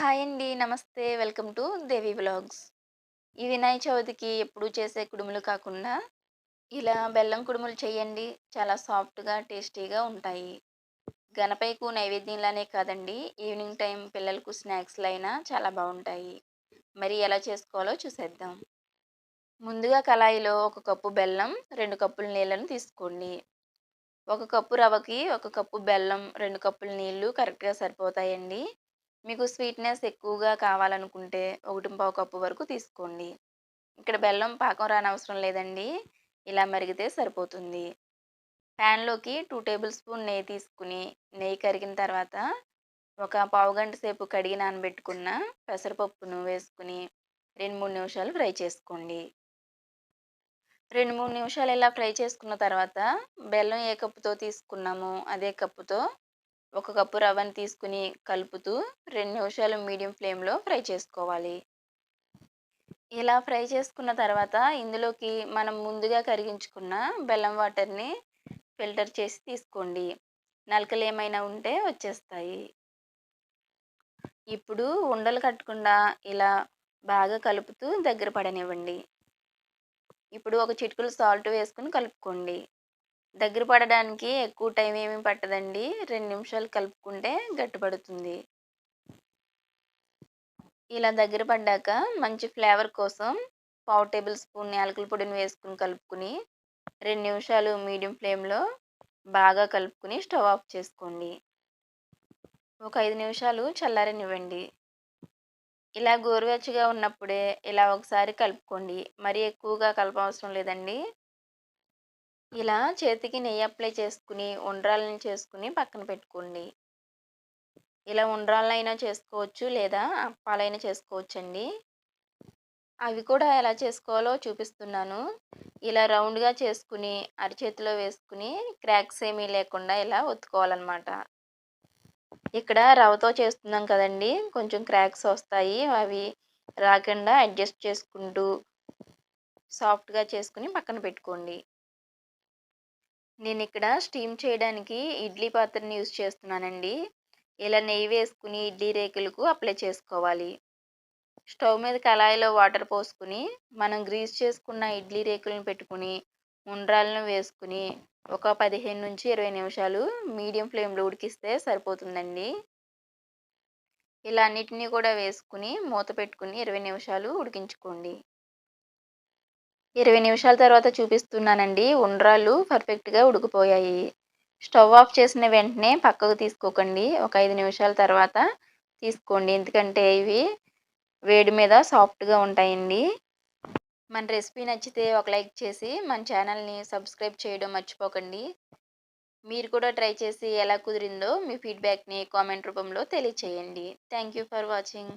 Hi అండి. నమస్తే. Welcome to Devi vlogs. ఈ వినాయక చవితికి ఎప్పుడూ చేసే కుడుములు కాకుండా, ఇలా బెల్లం కుడుములు చేయండి. చాలా సాఫ్ట్‌గా, టేస్టీగా ఉంటాయి. గణపైకు నైవేద్యంలానే కాదండి, ఈవినింగ్ టైం పిల్లలకు స్నాక్స్లు అయినా చాలా బాగుంటాయి మరి ఎలా చేసుకోవాలో చూసేద్దాం. ముందుగా కళాయిలో ఒక కప్పు బెల్లం, రెండు కప్పుల నీళ్ళను తీసుకోండి. ఒక కప్పు రవ్వకి, ఒక కప్పు బెల్లం, రెండు కప్పుల నీళ్ళు కరెక్ట్‌గా సరిపోతాయండి. మీకు స్వీట్‌నెస్ ఎక్కువగా కావాలనుకుంటే ఒకటి పావు కప్పు వరకు తీసుకోండి. ఇక్కడ బెల్లం పాకం రానవసరం లేదండి. ఇలా మరిగితే సరిపోతుంది. ప్యాన్‌లోకి టూ టేబుల్ స్పూన్ నెయ్యి తీసుకుని నెయ్యి కరిగిన తర్వాత ఒక పావుగంట సేపు కడిగి నానబెట్టుకున్న పెసరపప్పును వేసుకుని రెండు మూడు నిమిషాలు ఫ్రై చేసుకోండి. 2, 3 నిమిషాలు ఇలా ఫ్రై చేసుకున్న తర్వాత బెల్లం ఏ కప్పుతో తీసుకున్నామో అదే కప్పుతో ఒక కప్పు రవ్వను తీసుకొని కలుపుతూ రెండు నిమిషాలు మీడియం ఫ్లేమ్‌లో ఫ్రై చేసుకోవాలి. ఇలా ఫ్రై చేసుకున్న తర్వాత ఇందులోకి మనం ముందుగా కరిగించుకున్న బెల్లం వాటర్‌ని ఫిల్టర్ చేసి తీసుకోండి. నలకలు ఏమైనా ఉంటే వచ్చేస్తాయి. ఇప్పుడు ఉండలు కట్టకుండా ఇలా బాగా కలుపుతూ దగ్గర పడనివ్వండి. ఇప్పుడు ఒక చిటుకులు సాల్ట్ వేసుకొని కలుపుకోండి. దగ్గర పడడానికి ఎక్కువ టైం ఏమీ పట్టదండి. రెండు నిమిషాలు కలుపుకుంటే గట్టిపడుతుంది. ఇలా దగ్గర పడ్డాక మంచి ఫ్లేవర్ కోసం పావు టేబుల్ స్పూన్ యాలకుల పొడిని వేసుకొని కలుపుకొని రెండు నిమిషాలు మీడియం ఫ్లేమ్‌లో బాగా కలుపుకొని స్టవ్ ఆఫ్ చేసుకోండి. ఒక ఐదు నిమిషాలు చల్లారనివ్వండి. ఇలా గోరువెచ్చగా ఉన్నప్పుడే ఇలా ఒకసారి కలుపుకోండి. మరీ ఎక్కువగా కలపవసరం లేదండి. ఇలా చేతికి నెయ్యి అప్లై చేసుకుని ఉండ్రాలను చేసుకుని పక్కన పెట్టుకోండి. ఇలా ఉండ్రాలైనా చేసుకోవచ్చు లేదా అప్పాలైనా చేసుకోవచ్చు అండి అవి కూడా ఎలా చేసుకోవాలో చూపిస్తున్నాను. ఇలా రౌండ్‌గా చేసుకుని అరిచేతిలో వేసుకుని క్రాక్స్ ఏమీ లేకుండా ఇలా ఒత్తుకోవాలన్నమాట. ఇక్కడ రవ్వతో చేస్తున్నాం కదండీ! కొంచెం క్రాక్స్ వస్తాయి. అవి రాకుండా అడ్జస్ట్ చేసుకుంటూ సాఫ్ట్‌గా చేసుకుని పక్కన పెట్టుకోండి. నేను ఇక్కడ స్టీమ్ చేయడానికి ఇడ్లీ పాత్రని యూజ్ చేస్తున్నానండి. ఇలా నెయ్యి వేసుకుని ఇడ్లీ రేకులకు అప్లై చేసుకోవాలి. స్టవ్ మీద కళాయిలో వాటర్ పోసుకొని మనం గ్రీస్ చేసుకున్న ఇడ్లీ రేకులను పెట్టుకొని ఉండ్రాలను వేసుకుని ఒక 15-20 నిమిషాలు మీడియం ఫ్లేమ్‌లో ఉడికిస్తే సరిపోతుందండి. ఇలా అన్నిటిని కూడా వేసుకుని మూత పెట్టుకుని ఇరవై నిమిషాలు ఉడికించుకోండి. 20 నిమిషాల తర్వాత చూపిస్తున్నానండి. ఉండ్రాళ్ళు పర్ఫెక్ట్‌గా ఉడికిపోయాయి. స్టవ్ ఆఫ్ చేసిన వెంటనే పక్కకు తీసుకోకండి. ఒక ఐదు నిమిషాల తర్వాత తీసుకోండి. ఎందుకంటే ఇవి వేడి మీద సాఫ్ట్‌గా ఉంటాయండి. మన రెసిపీ నచ్చితే ఒక లైక్ చేసి మన ఛానల్‌ని సబ్స్క్రైబ్ చేయడం మర్చిపోకండి. మీరు కూడా ట్రై చేసి ఎలా కుదిరిందో మీ ఫీడ్‌బ్యాక్‌ని కామెంట్ రూపంలో తెలియచేయండి. Thank you for watching.